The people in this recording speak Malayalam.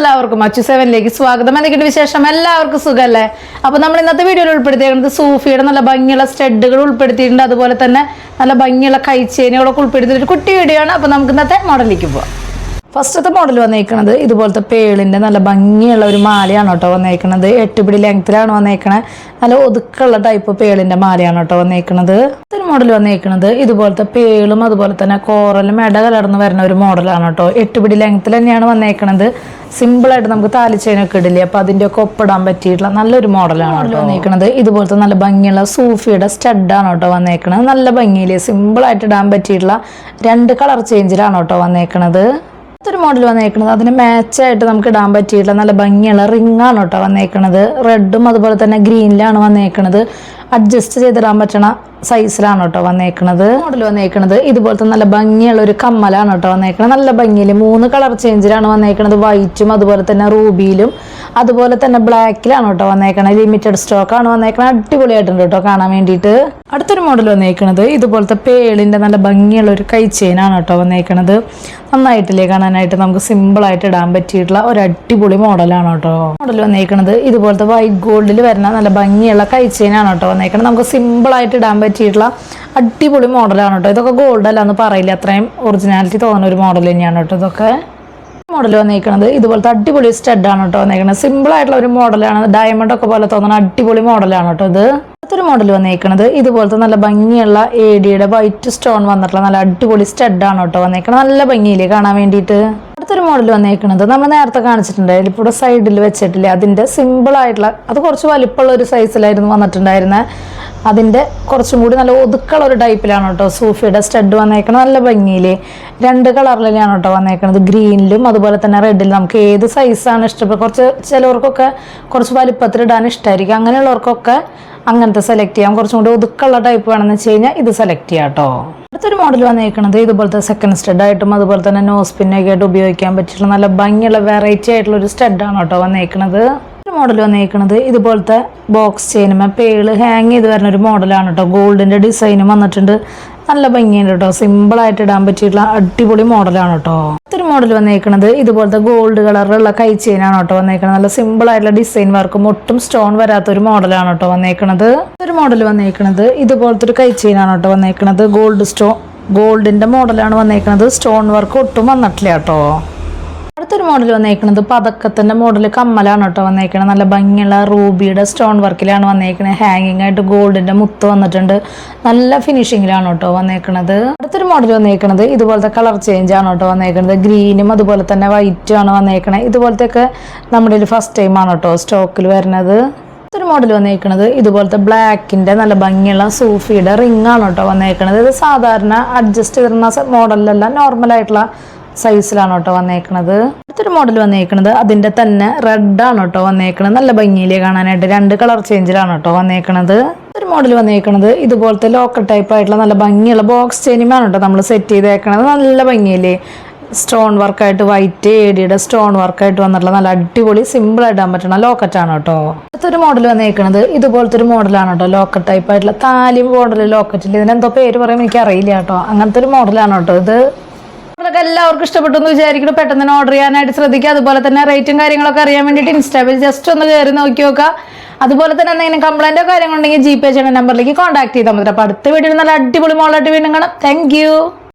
എല്ലാവർക്കും അച്ചു സെവനിലേക്ക് സ്വാഗതം. എന്തൊക്കെയുണ്ട് വിശേഷം? എല്ലാവർക്കും സുഖമല്ലേ അപ്പോൾ നമ്മൾ ഇന്നത്തെ വീഡിയോയിൽ ഉൾപ്പെടുത്തിയിരിക്കുന്നത് സൂഫിയുടെ നല്ല ഭംഗിയുള്ള സ്റ്റഡുകൾ ഉൾപ്പെടുത്തിയിട്ടുണ്ട്. അതുപോലെ തന്നെ നല്ല ഭംഗിയുള്ള കൈച്ചേനുകളൊക്കെ ഉൾപ്പെടുത്തിയിട്ട് കുട്ടി വീഡിയോ ആണ്. അപ്പോൾ നമുക്ക് ഇന്നത്തെ മോഡലിലേക്ക് പോവാം. ഫസ്റ്റത്തെ മോഡൽ വന്നേക്കണത് ഇതുപോലത്തെ പേളിന്റെ നല്ല ഭംഗിയുള്ള ഒരു മാലയാണ് കേട്ടോ വന്നേക്കണത്. എട്ട് പിടി ലെങ്ത്തിലാണ് വന്നേക്കണത് നല്ല ഒതുക്കുള്ള ടൈപ്പ് പേളിന്റെ മാലയാണ് കേട്ടോ വന്നേക്കണത്. ഒരു മോഡൽ വന്നേക്കണത് ഇതുപോലത്തെ പേളും അതുപോലെ തന്നെ കോറലും ഇട കലർന്ന് വരുന്ന ഒരു മോഡലാണ് കേട്ടോ. എട്ട് പിടി ലെങ്ത്തിൽ തന്നെയാണ് വന്നേക്കണത്. സിമ്പിളായിട്ട് നമുക്ക് താലിച്ചേനൊക്കെ ഇടില്ലേ? അപ്പോൾ അതിന്റെയൊക്കെ ഒപ്പിടാൻ പറ്റിയിട്ടുള്ള നല്ലൊരു മോഡലാണ് കേട്ടോ വന്നേക്കണത്. ഇതുപോലത്തെ നല്ല ഭംഗിയുള്ള സൂഫിയുടെ സ്റ്റഡാണ് കേട്ടോ വന്നേക്കണത്. നല്ല ഭംഗിയിൽ സിമ്പിളായിട്ട് ഇടാൻ പറ്റിയിട്ടുള്ള രണ്ട് കളർ ചേഞ്ചിലാണ് കേട്ടോ വന്നേക്കണത്. അടുത്തൊരു മോഡൽ വന്നേക്കുന്നത് അതിന് മാച്ചായിട്ട് നമുക്ക് ഇടാൻ പറ്റിയിട്ടുള്ള നല്ല ഭംഗിയുള്ള റിംഗ് ആണ് കേട്ടോ വന്നേക്കുന്നത് റെഡും അതുപോലെ തന്നെ ഗ്രീനിലാണ് വന്നേക്കുന്നത് അഡ്ജസ്റ്റ് ചെയ്തിടാൻ പറ്റണ സൈസിലാണ് കേട്ടോ വന്നേക്കുന്നത് മോഡൽ വന്നേക്കുന്നത് ഇതുപോലത്തെ നല്ല ഭംഗിയുള്ള ഒരു കമ്മലാണ് കേട്ടോ വന്നേക്കുന്നത് നല്ല ഭംഗിയിൽ മൂന്ന് കളർ ചേഞ്ചിലാണ് വന്നേക്കുന്നത് വൈറ്റും അതുപോലെ തന്നെ റൂബിയിലും അതുപോലെ തന്നെ ബ്ലാക്കിലാണ് കേട്ടോ വന്നേക്കണത്. ലിമിറ്റഡ് സ്റ്റോക്കാണ് ആണ് വന്നേക്കണത്. അടിപൊളിയായിട്ടുണ്ട് കേട്ടോ കാണാൻ വേണ്ടിയിട്ട്. അടുത്തൊരു മോഡൽ വന്നേക്കണത്. ഇതുപോലത്തെ പേളിന്റെ നല്ല ഭംഗിയുള്ള ഒരു കൈ ചെയിനാണ് കേട്ടോ വന്നേക്കണത്. നന്നായിട്ടില്ലേ കാണാനായിട്ട് നമുക്ക് സിമ്പിളായിട്ട് ഇടാൻ പറ്റിയിട്ടുള്ള ഒരു അടിപൊളി മോഡലാണ് കേട്ടോ. മോഡൽ വന്നേക്കണത് ഇതുപോലത്തെ വൈറ്റ് ഗോൾഡിൽ വരുന്ന നല്ല ഭംഗിയുള്ള കൈ ചെയിനാണ് കേട്ടോ വന്നേക്കണത്. നമുക്ക് സിമ്പിളായിട്ട് ഇടാൻ പറ്റിയിട്ടുള്ള അടിപൊളി മോഡലാണ് കേട്ടോ. ഇതൊക്കെ ഗോൾഡ് അല്ല എന്ന് പറയില്ല. അത്രയും ഒറിജിനാലിറ്റി തോന്നുന്ന ഒരു മോഡൽ തന്നെയാണ് കേട്ടോ ഇതൊക്കെ. മോഡൽ വന്നേക്കണത് ഇതുപോലത്തെ അടിപൊളി സ്റ്റഡാണ് കേട്ടോ വന്നേക്കുന്നത് സിമ്പിൾ ആയിട്ടുള്ള ഒരു മോഡലാണ് ഡയമണ്ട് ഒക്കെ പോലെ തോന്നുന്ന അടിപൊളി മോഡലാണ് കേട്ടോ ഇത്. അടുത്തൊരു മോഡൽ വന്നേക്കണത്. ഇതുപോലത്തെ നല്ല ഭംഗിയുള്ള എ വൈറ്റ് സ്റ്റോൺ വന്നിട്ടുള്ള നല്ല അടിപൊളി സ്റ്റഡാണ് കേട്ടോ വന്നേക്കണത്. നല്ല ഭംഗിയില്ലേ കാണാൻ വേണ്ടിയിട്ട്. അടുത്തൊരു മോഡൽ വന്നേക്കണത് നമ്മൾ നേരത്തെ കാണിച്ചിട്ടുണ്ടായിരുന്നു ഇപ്പോൾ സൈഡിൽ വെച്ചിട്ടില്ലേ? അതിന്റെ സിമ്പിൾ ആയിട്ടുള്ള അത് കുറച്ച് വലിപ്പമുള്ള ഒരു സൈസിലായിരുന്നു വന്നിട്ടുണ്ടായിരുന്നത് അതിന്റെ കുറച്ചും കൂടി നല്ല ഒതുക്കുള്ള ഒരു ടൈപ്പിലാണ് കേട്ടോ സൂഫിയുടെ സ്റ്റഡ് വന്നേക്കണത്. നല്ല ഭംഗിയിൽ രണ്ട് കളറിലാണ് കേട്ടോ വന്നേക്കണത്. ഗ്രീനിലും അതുപോലെ തന്നെ റെഡിലും നമുക്ക് ഏത് സൈസാണ് ഇഷ്ടപ്പെട്ട കുറച്ച് ചിലവർക്കൊക്കെ കുറച്ച് വലിപ്പത്തിലിടാൻ ഇഷ്ടമായിരിക്കും അങ്ങനെയുള്ളവർക്കൊക്കെ അങ്ങനത്തെ സെലക്ട് ചെയ്യാം. കുറച്ചും കൂടി ഒതുക്കുള്ള ടൈപ്പ് വേണമെന്ന് വെച്ച് കഴിഞ്ഞാൽ ഇത് സെലക്ട് ചെയ്യാം കേട്ടോ. അടുത്തൊരു മോഡൽ വന്നേക്കണത് ഇതുപോലത്തെ സെക്കൻഡ് സ്റ്റഡ് ആയിട്ടും അതുപോലെ തന്നെ നോസ് പിന്നൊക്കെ ആയിട്ട് ഉപയോഗിക്കാൻ പറ്റിയിട്ടുള്ള നല്ല ഭംഗിയുള്ള വെറൈറ്റി ആയിട്ടുള്ള ഒരു സ്റ്റഡാണ് കേട്ടോ വന്നേക്കണത്. ഒരു മോഡൽ വന്നേക്കുന്നത് ഇതുപോലത്തെ ബോക്സ് ചെയിനുമ പേൾ ഹാങ് ചെയ്ത് വരുന്ന ഒരു മോഡലാണ് കേട്ടോ ഗോൾഡിന്റെ ഡിസൈനും വന്നിട്ടുണ്ട്. നല്ല ഭംഗിയുണ്ട് കേട്ടോ സിമ്പിളായിട്ട് ഇടാൻ പറ്റിയിട്ടുള്ള അടിപൊളി മോഡലാണ് കേട്ടോ അടുത്തൊരു മോഡൽ വന്നേക്കുന്നത് ഇതുപോലത്തെ ഗോൾഡ് കളറിലുള്ള കൈ ചെയിനാണ് കേട്ടോ വന്നേക്കുന്നത് നല്ല സിമ്പിളായിട്ടുള്ള ഡിസൈൻ വർക്കും ഒട്ടും സ്റ്റോൺ വരാത്ത ഒരു മോഡലാണ് കേട്ടോ വന്നേക്കുന്നത് ഒരു മോഡൽ വന്നേക്കുന്നത് ഇതുപോലത്തെ ഒരു കൈ ചെയിനാണ് കേട്ടോ വന്നേക്കുന്നത് ഗോൾഡ് സ്റ്റോ ഗോൾഡിന്റെ മോഡലാണ് വന്നേക്കുന്നത് സ്റ്റോൺ വർക്ക് ഒട്ടും വന്നിട്ടില്ല കേട്ടോ അടുത്തൊരു മോഡൽ വന്നേക്കുന്നത് പതക്കത്തിന്റെ മോഡൽ കമ്മലാണ് കേട്ടോ വന്നേക്കണത്. നല്ല ഭംഗിയുള്ള റൂബിയുടെ സ്റ്റോൺ വർക്കിലാണ് വന്നേക്കണത്. ഹാങ്ങിങ് ആയിട്ട് ഗോൾഡിന്റെ മുത്ത് വന്നിട്ടുണ്ട്. നല്ല ഫിനിഷിങ്ങിലാണ് കേട്ടോ വന്നേക്കണത്. അടുത്തൊരു മോഡൽ വന്നേക്കണത് ഇതുപോലത്തെ കളർ ചേഞ്ച് ആണ് കേട്ടോ വന്നേക്കണത്. ഗ്രീനും അതുപോലെ തന്നെ വൈറ്റും ആണ് ഇതുപോലത്തെ ഒക്കെ നമ്മുടെ ഫസ്റ്റ് ടൈമാണ് കേട്ടോ സ്റ്റോക്കിൽ വരുന്നത്. ഒരു മോഡൽ വന്നേക്കണത് ഇതുപോലത്തെ ബ്ലാക്കിന്റെ നല്ല ഭംഗിയുള്ള സൂഫിയുടെ റിംഗ് ആണ് കേട്ടോ വന്നേക്കണത്. ഇത് സാധാരണ അഡ്ജസ്റ്റ് ചെയ്തിരുന്ന മോഡലിലല്ല നോർമൽ ആയിട്ടുള്ള സൈസിലാണ് കേട്ടോ വന്നേക്കണത്. അടുത്തൊരു മോഡൽ വന്നേക്കണത് അതിന്റെ തന്നെ റെഡ് ആണ് കേട്ടോ വന്നേക്കണത്. നല്ല ഭംഗിയിലേ കാണാനായിട്ട് രണ്ട് കളർ ചേഞ്ചിലാണ് കേട്ടോ വന്നേക്കണത്. ഒരു മോഡൽ വന്നേക്കണത് ഇതുപോലത്തെ ലോക്കൽ ടൈപ്പ് ആയിട്ടുള്ള നല്ല ഭംഗിയുള്ള ബോക്സ് ചെനിമാണ് കേട്ടോ നമ്മൾ സെറ്റ് ചെയ്തേക്കണത്. നല്ല ഭംഗിയില്ലേ സ്റ്റോൺ വർക്കായിട്ട് വൈറ്റ് ഏടിയുടെ സ്റ്റോൺ വർക്കായിട്ട് വന്നിട്ടുള്ള നല്ല അടിപൊളി സിമ്പിൾ ഇടാൻ പറ്റുന്ന ലോക്കറ്റ് ആണ് കേട്ടോ. അടുത്തൊരു മോഡൽ വന്നേക്കണത് ഇതുപോലത്തെ ഒരു മോഡലാണ് കേട്ടോ ലോക്കറ്റ് ടൈപ്പ് ആയിട്ടുള്ള താലി മോഡൽ ലോക്കറ്റിൽ ഇതിനെന്തോ പേര് പറയുമ്പോൾ എനിക്ക് അറിയില്ല കേട്ടോ. അങ്ങനത്തെ ഒരു മോഡലാണ് കേട്ടോ ഇത്. അതൊക്കെ എല്ലാവർക്കും ഇഷ്ടപ്പെട്ടു എന്ന് വിചാരിക്കുന്നു. പെട്ടെന്ന് തന്നെ ഓർഡർ ചെയ്യാനായിട്ട് ശ്രദ്ധിക്കുക. അതുപോലെ തന്നെ റേറ്റും കാര്യങ്ങളൊക്കെ അറിയാൻ വേണ്ടിയിട്ട് ഇൻസ്റ്റാബിൽ ജസ്റ്റ് ഒന്ന് കയറി നോക്കി നോക്കുക. അതുപോലെ തന്നെ എന്തെങ്കിലും കംപ്ലൈന്റോ കാര്യങ്ങളുണ്ടെങ്കിൽ ജി പേ ചെയ്യുന്ന നമ്പറിലേക്ക് കോൺടാക്ട് ചെയ്താൽ മതി. അപ്പോൾ അടുത്ത വീഡിയോയിൽ നല്ല അടിപൊളി മോളായിട്ട് വീണ്ടും കാണാം. താങ്ക്